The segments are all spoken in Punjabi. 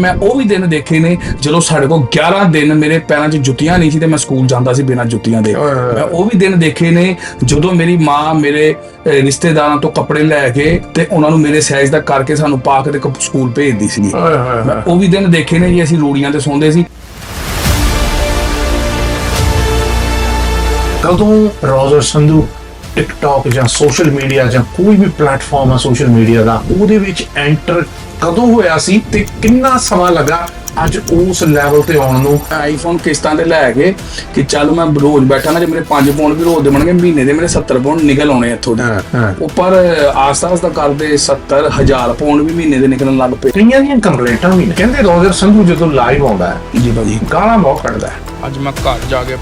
ਮੈਂ ਉਹ ਵੀ ਦਿਨ ਦੇਖੇ ਨੇ ਜਦੋਂ ਸਾਡੇ ਕੋਲ 11 ਦਿਨ ਮੇਰੇ ਪੈਰਾਂ 'ਚ ਜੁੱਤੀਆਂ ਨਹੀਂ ਸੀ ਤੇ ਮੈਂ ਸਕੂਲ ਜਾਂਦਾ ਸੀ ਬਿਨਾਂ ਜੁੱਤੀਆਂ ਦੇ। ਮੈਂ ਉਹ ਵੀ ਦਿਨ ਦੇਖੇ ਨੇ ਜਦੋਂ ਮੇਰੀ ਮਾਂ ਮੇਰੇ ਰਿਸ਼ਤੇਦਾਰਾਂ ਤੋਂ ਕੱਪੜੇ ਲੈ ਕੇ ਤੇ ਉਹਨਾਂ ਨੂੰ ਮੇਰੇ ਸਾਈਜ਼ ਦਾ ਕਰਕੇ ਸਾਨੂੰ ਪਾ ਕੇ ਤੇ ਸਕੂਲ ਭੇਜਦੀ ਸੀ ਹੋਏ ਉਹ ਵੀ ਦਿਨ ਦੇਖੇ ਨੇ ਜੀ ਅਸੀਂ ਰੂੜੀਆਂ ਤੇ ਸੌਂਦੇ ਸੀ। ਕਦੋਂ? ਰੋਜ਼ਰ ਸੰਧੂ। ਟਿਕਟੌਕ ਜਾਂ ਸੋਸ਼ਲ ਮੀਡੀਆ ਜਾਂ ਕੋਈ ਵੀ ਪਲੇਟਫਾਰਮ ਆ ਸੋਸ਼ਲ ਮੀਡੀਆ ਦਾ ਉਹਦੇ ਵਿੱਚ ਐਂਟਰ ਕਦੋਂ ਹੋਇਆ ਸੀ ਤੇ ਕਿੰਨਾ ਸਮਾਂ ਲੱਗਾ ਅੱਜ ਉਸ ਲੈਵਲ ਤੇ ਆਉਣ ਨੂੰ? ਆਈਫੋਨ ਕਿਸ਼ਤਾਂ ਤੇ ਲੈ ਕੇ ਕਿ ਚੱਲ ਮੈਂ ਰੋਜ਼ ਬੈਠਾ ਨਾ ਜੇ ਮੇਰੇ 5 ਪੌਂਡ ਵੀ ਰੋਜ਼ ਦੇ ਬਣਨਗੇ ਮਹੀਨੇ ਦੇ ਮੇਰੇ 70 ਪੌਂਡ ਨਿਕਲ ਆਉਣੇ ਇੱਥੋਂ ਦੇ। ਉੱਪਰ ਆਸਤਾ ਆਸਤਾ ਕਰਦੇ 70 ਹਜ਼ਾਰ ਪੌਂਡ ਵੀ ਮਹੀਨੇ ਦੇ ਨਿਕਲਣ ਲੱਗ ਪਏ। ਕਈਆਂ ਦੀਆਂ ਕੰਪਲੇਂਟਾਂ ਵੀ। ਕਹਿੰਦੇ ਰੋਜ਼ਰ ਸੰਧੂ ਜਦੋਂ ਲਾਈਵ ਆਉਂਦਾ ਹੈ ਜੀ ਭਾਜੀ। ਗਾਲਾਂ ਬਹੁਤ ਕੱਢਦਾ ਹੈ। ਅੱਜ ਮੈਂ ਘਰ ਜਾ ਕੇ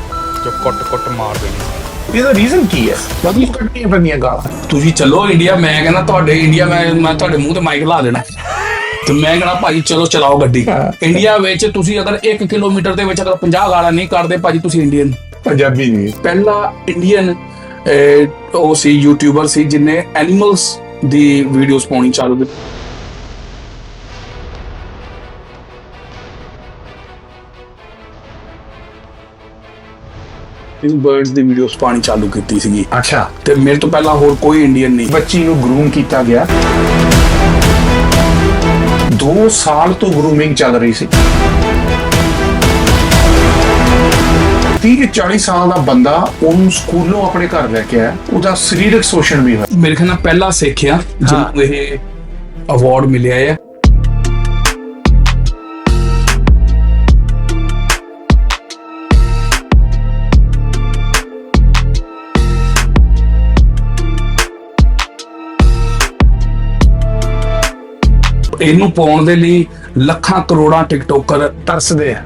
ਜੋ ਕੁੱਟ-ਕੁੱਟ ਮਾਰ ਦੇਣੀ। ਇਹਦਾ ਰੀਜ਼ਨ ਕੀ ਹੈ? ਬਦਲ ਕੱਢਣੀਆਂ ਪੈਂਦੀਆਂ ਗਾਲਾਂ ਤੁਸੀਂ ਚੱਲੋ ਇੰਡੀਆ ਮੈਂ ਕਹਿੰਦਾ ਤੁਹਾਡੇ ਇੰਡੀਆ ਮੈਂ ਮੈਂ ਤੁਹਾਡੇ ਮੂੰਹ ਤੇ ਮਾਈਕ ਲਾ ਦੇਣਾ। ਤੇ ਮੈਂ ਕਹਿੰਦਾ ਭਾਜੀ ਚਲੋ ਚਲਾਓ ਗੱਡੀ। ਇੰਡੀਆ ਵਿੱਚ ਤੁਸੀਂ ਅਗਰ 1 ਕਿਲੋਮੀਟਰ ਦੇ ਵਿੱਚ ਅਗਰ 50 ਗਾਲਾਂ ਨਹੀਂ ਕੱਢਦੇ ਭਾਜੀ ਤੁਸੀਂ ਇੰਡੀਅਨ। ਪੰਜਾਬੀ ਨਹੀਂ। ਪਹਿਲਾ ਇੰਡੀਅਨ ਉਹ ਸੀ ਯੂਟਿਊਬਰ ਸੀ ਜਿਨੇ ਐਨੀਮਲਸ ਦੀ ਵੀਡੀਓਜ਼ ਪਾਉਣੀ ਚਾਲੂ ਕੀਤੀ। ਇਸ ਬਰਡਸ ਦੀ ਵੀਡੀਓਜ਼ ਪਾਣੀ ਚਾਲੂ ਕੀਤੀ ਸੀਗੀ। ਅੱਛਾ। ਤੇ ਮੇਰੇ ਤੋਂ ਪਹਿਲਾਂ ਹੋਰ ਕੋਈ ਇੰਡੀਅਨ ਨਹੀਂ। ਬੱਚੀ ਨੂੰ ਗਰੂਮ ਕੀਤਾ ਗਿਆ। 2 ਸਾਲ ਤੋਂ ਗਰੂਮਿੰਗ ਚੱਲ ਰਹੀ ਸੀ। 30 40 ਸਾਲ ਦਾ ਬੰਦਾ ਉਹਨੂੰ ਸਕੂਲੋਂ ਆਪਣੇ ਘਰ ਲੈ ਕੇ ਆਇਆ। ਉਹਦਾ ਸਰੀਰਕ ਸ਼ੋਸ਼ਣ ਵੀ ਹੋਇਆ। ਮੇਰੇ ਖਿਆਲ ਨਾਲ ਪਹਿਲਾ ਸਿੱਖਿਆ ਜਿਹਨੂੰ ਇਹ ਅਵਾਰਡ ਮਿਲਿਆ ਹੈ ਇਹਨੂੰ ਪਾਉਣ ਦੇ ਲਈ ਲੱਖਾਂ ਕਰੋੜਾਂ ਟਿਕਟੋਕਰ ਤਰਸਦੇ ਆ।